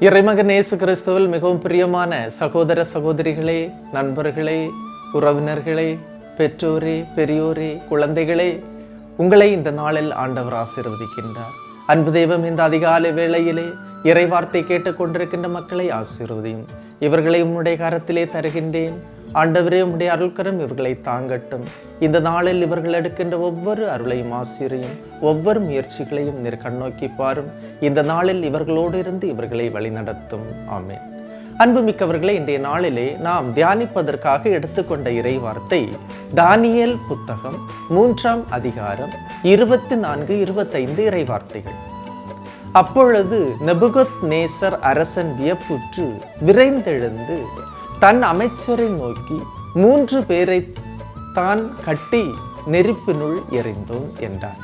இறைமகன் இயேசு கிறிஸ்துவில் மிகவும் பிரியமான சகோதர சகோதரிகளே நண்பர்களே உறவினர்களே பெற்றோரே பெரியோரே குழந்தைகளே உங்களை இந்த நாளில் ஆண்டவர் ஆசீர்வதிக்கின்றார். அன்பு தெய்வம் இந்த அதிகாலை வேளையிலே இறைவார்த்தை கேட்டுக்கொண்டிருக்கின்ற மக்களை ஆசீர்வதியும். இவர்களை உம்முடைய கரத்திலே தருகின்றேன். ஆண்டவரே உம்முடைய அருள்கரம் இவர்களை தாங்கட்டும். இந்த நாளில் இவர்கள் எடுக்கின்ற ஒவ்வொரு அருளையும் ஆசிரியும் ஒவ்வொரு முயற்சிகளையும் நீர் கண்ணோக்கி பாரும். இந்த நாளில் இவர்களோடு இருந்து இவர்களை வழிநடத்தும். ஆமேன். அன்புமிக்கவர்களே இன்றைய நாளிலே நாம் தியானிப்பதற்காக எடுத்துக்கொண்ட இறை வார்த்தை புத்தகம் மூன்றாம் அதிகாரம் இருபத்தி நான்கு இருபத்தைந்து இறை வார்த்தைகள் அப்பொழுது நெபுகத் நேசர் அரசன் வியப்புற்று விரைந்தெழுந்து தன் அமைச்சரை நோக்கி மூன்று பேரை தான் கட்டி நெருப்பினுள் எறிந்தோம் என்றார்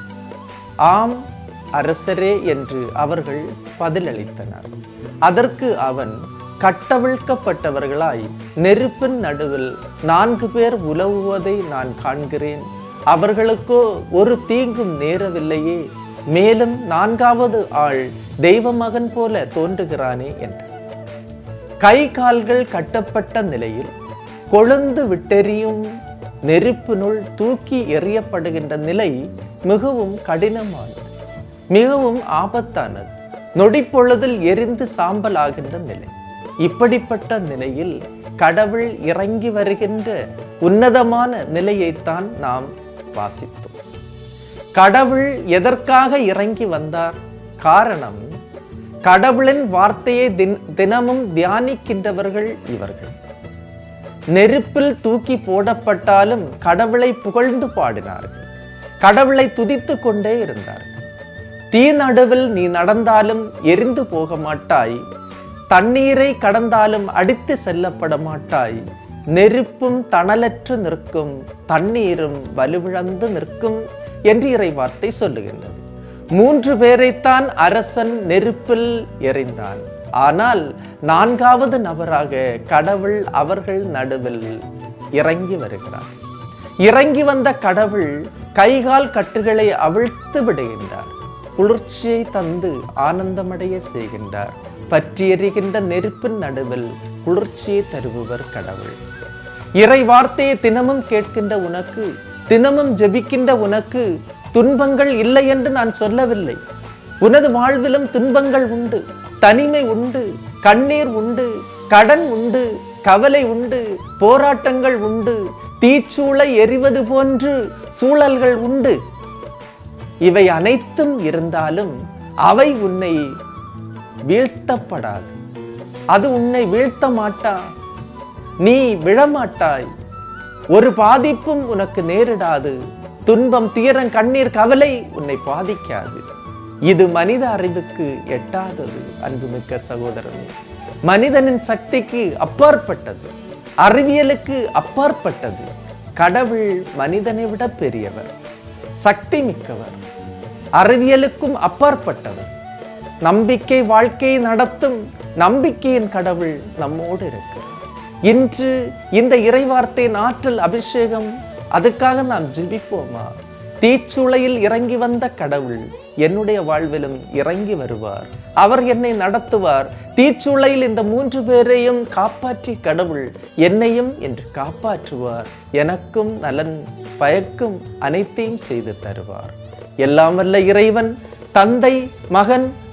ஆம் அரசரே என்று அவர்கள் பதிலளித்தனர். அதற்கு அவன் கட்டவிழ்க்கப்பட்டவர்களாய் நெருப்பின் நடுவில் நான்கு பேர் உலவுவதை நான் காண்கிறேன். அவர்களுக்கோ ஒரு தீங்கும் நேரவில்லையே மேலும் நான்காவது ஆள் தெய்வ மகன் போல தோன்றுகிறானே என்றார் கை கால்கள் கட்டப்பட்ட நிலையில் கொழுந்து விட்டெறியும் நெருப்பினுள் தூக்கி எறியப்படுகின்ற நிலை மிகவும் கடினமானது. மிகவும் ஆபத்தானது. நொடிப்பொழுதில் எரிந்து சாம்பலாகின்ற நிலை. இப்படிப்பட்ட நிலையில் கடவுள் இறங்கி வருகின்ற உன்னதமான நிலையைத்தான் நாம் வாசித்தோம். கடவுள் எதற்காக இறங்கி வந்தார்? காரணம் கடவுளின் வார்த்தையை தின் தினமும் தியானிக்கின்றவர்கள் இவர்கள். நெருப்பில் தூக்கி போடப்பட்டாலும் கடவுளை புகழ்ந்து பாடினார்கள். கடவுளை துதித்து கொண்டே இருந்தார்கள். தீ நடுவில் நீ நடந்தாலும் எரிந்து போக மாட்டாய். தண்ணீரை கடந்தாலும் அடித்து செல்லப்பட மாட்டாய். நெருப்பும் தணலற்று நிற்கும் தண்ணீரும் வலுவிழந்து நிற்கும் என்று இறை வார்த்தை சொல்லுகின்றது. மூன்று பேரைத்தான் அரசன் நெருப்பில் எறிந்தான். ஆனால் நான்காவது நபராக கடவுள் அவர்கள் நடுவில் இறங்கி வருகிறார். இறங்கி வந்த கடவுள் கைகால் கட்டுகளை அவிழ்த்து விடுகின்றார். குளிர்ச்சியை தந்து ஆனந்தமடைய செய்கின்றார். பற்றி எறிகின்ற நெருப்பின் நடுவில் குளிர்ச்சியை தருபவர் கடவுள். இறை வார்த்தையை தினமும் கேட்கின்ற உனக்கு தினமும் ஜெபிக்கின்ற உனக்கு துன்பங்கள் இல்லை என்று நான் சொல்லவில்லை. உனது வாழ்விலும் துன்பங்கள் உண்டு தனிமை உண்டு கண்ணீர் உண்டு கடன் உண்டு கவலை உண்டு போராட்டங்கள் உண்டு தீச்சூளை எரிவது போன்று சூழல்கள் உண்டு. இவை அனைத்தும் இருந்தாலும் அவை உன்னை வீழ்த்தப்படாது. அது உன்னை வீழ்த்த மாட்டா நீ விழமாட்டாய். ஒரு பாதிப்பும் உனக்கு நேரிடாது. துன்பம் துயரம் கண்ணீர் கவலை உன்னை பாதிக்காது. இது மனித அறிவுக்கு எட்டாதது அன்புமிக்க சகோதரனே. மனிதனின் சக்திக்கு அப்பாற்பட்டது அறிவியலுக்கு அப்பாற்பட்டது. கடவுள் மனிதனை விட பெரியவர் சக்தி மிக்கவர் அறிவியலுக்கும் அப்பாற்பட்டவர். நம்பிக்கை வாழ்க்கையை நடத்தும் நம்பிக்கையின் கடவுள் நம்மோடு இருக்கிறார். இன்று இந்த இறைவார்த்தையின் ஆற்றல் அபிஷேகம் அதுக்காக நாம் ஜெபிப்போமா? தீச்சுளையில் இறங்கி வந்த கடவுள் என்னுடைய வாழ்விலும் இறங்கி வருவார். அவர் என்னை நடத்துவார். தீச்சுளையில் இந்த மூன்று பேரையும் காப்பாற்றி கடவுள் என்னையும் என்று காப்பாற்றுவார். எனக்கும் நலன் பயக்கும் அனைத்தையும் செய்து தருவார். எல்லாம் வல்ல இறைவன் தந்தை மகன்